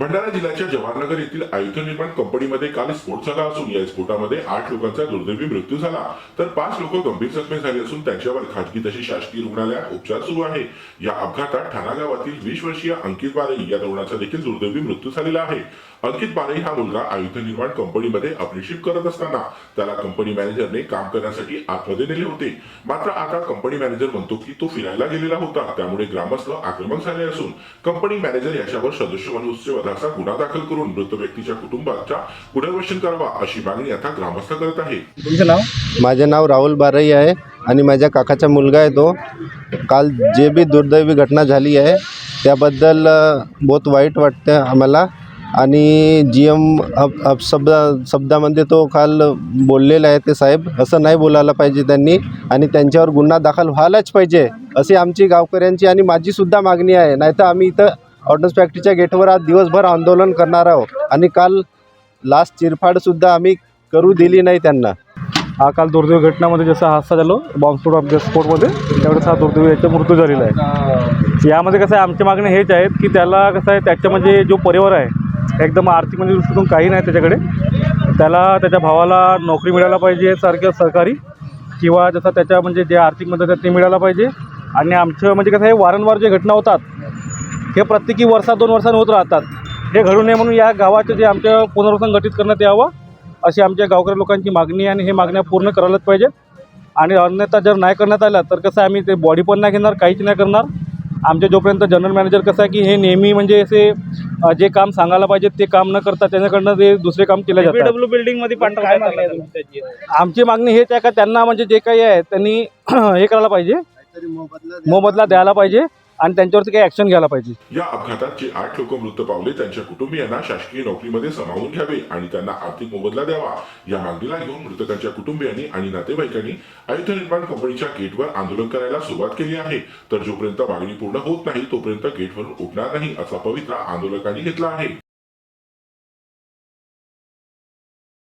भंडारा जिल्ह्याच्या जवाहरनगर येथील आयुध निर्माण कंपनीमध्ये काल स्फोट झाला असून या स्फोटामध्ये आठ लोकांचा दुर्दैवी मृत्यू झाला. तर पाच लोक गंभीर जखमी झाले असून त्यांच्यावर खाजगी तशी शासकीय रुग्णालयात उपचार सुरू आहे. या अपघातात ठाणा गावातील वीस वर्षीय अंकित बारई या तरुणाचा देखील दुर्दैवी मृत्यू झालेला आहे. अंकित बारई हा मुलगा आयुध निर्माण कंपनीमध्ये अप्रेशिप करत असताना त्याला कंपनी मॅनेजरने काम करण्यासाठी आतमध्ये नेले होते. मात्र आता कंपनी मॅनेजर म्हणतो की तो फिरायला गेलेला होता. त्यामुळे ग्रामस्थ आक्रमक झाले असून कंपनी मॅनेजर याच्यावर सदस्य वधाचा गुन्हा दाखल करून मृत व्यक्तीच्या कुटुंबाच्या पुनर्वसन करावा अशी मागणी आता ग्रामस्थ करत आहे. तुमचं नाव? माझे नाव राहुल बारई आहे आणि माझ्या काकाचा मुलगा आहे तो. काल जे बी दुर्दैवी घटना झाली आहे त्याबद्दल बहुत वाईट वाटतं आम्हाला. आणि जी एम अप अप शब्द शब्दामध्ये तो काल बोललेला आहे ते साहेब असं नाही बोलायला पाहिजे त्यांनी. आणि त्यांच्यावर गुन्हा दाखल व्हायलाच पाहिजे अशी आमची गावकऱ्यांची आणि माझीसुद्धा मागणी आहे. नाहीतर आम्ही इथं ऑर्डन्स फॅक्टरीच्या गेटवर आज दिवसभर आंदोलन करणार आहोत. आणि काल लास्ट चिरफाडसुद्धा आम्ही करू दिली नाही त्यांना. हा काल दुर्दैव घटनामध्ये जसा हादसा झालो बॉम्बस्फोट ऑफ स्फोटमध्ये त्यावेळेस हा दुर्दैव याचा मृत्यू झालेला आहे. यामध्ये कसं आहे आमच्या मागणी हेच आहेत की त्याला कसं आहे त्याच्या म्हणजे जो परिवार आहे एकदम आर्थिक म्हणजे दृष्टीतून काही नाही त्याच्याकडे. त्याला त्याच्या भावाला नोकरी मिळायला पाहिजे सारख्या सरकारी किंवा जसं त्याच्या म्हणजे जे आर्थिक मदत आहे ते मिळायला पाहिजे. आणि आमचं म्हणजे कसं आहे वारंवार जे घटना होतात हे प्रत्येकी वर्षात दोन वर्षांनी होत राहतात. हे घडू नये म्हणून या गावाचं जे आमच्या पुनर्वसन गठीत करण्यात यावं अशी आमच्या गावकरी लोकांची मागणी आणि हे मागण्या पूर्ण करायलाच पाहिजेत. आणि अन्यथा जर नाही करण्यात आल्या तर कसं आहे, आम्ही ते बॉडी पण नाही घेणार काहीच नाही करणार. आमच्या जोपर्यंत जनरल मॅनेजर कसं आहे की हे नेहमी म्हणजे असे जे काम सांगायला पाहिजे ते काम न करता त्याच्याकडनं ते दुसरे काम केले जातात. डब्ल्यू बिल्डिंगमध्ये पाठवून काय मागणी आहे तुमची? आमची मागणी हेच आहे का त्यांना म्हणजे जे काही आहे त्यांनी हे करायला पाहिजे. मोबदला द्यायला पाहिजे. आणि त्यांच्यावरती काही ऍक्शन घ्यायला पाहिजे. या अपघातात जे आठ लोक मृत पावले त्यांच्या कुटुंबियांना शासकीय नोकरीमध्ये सामावून घ्यावे आणि त्यांना आर्थिक मोबदला द्यावा. या मागणीला घेऊन मृतकांच्या कुटुंबियांनी आणि नातेवाईकांनी आयुध निर्माण कंपनीच्या गेटवर आंदोलन करायला सुरुवात केली आहे. तर जोपर्यंत मागणी पूर्ण होत नाही तोपर्यंत गेटवरून उठणार नाही असा पवित्रा आंदोलकांनी घेतला आहे.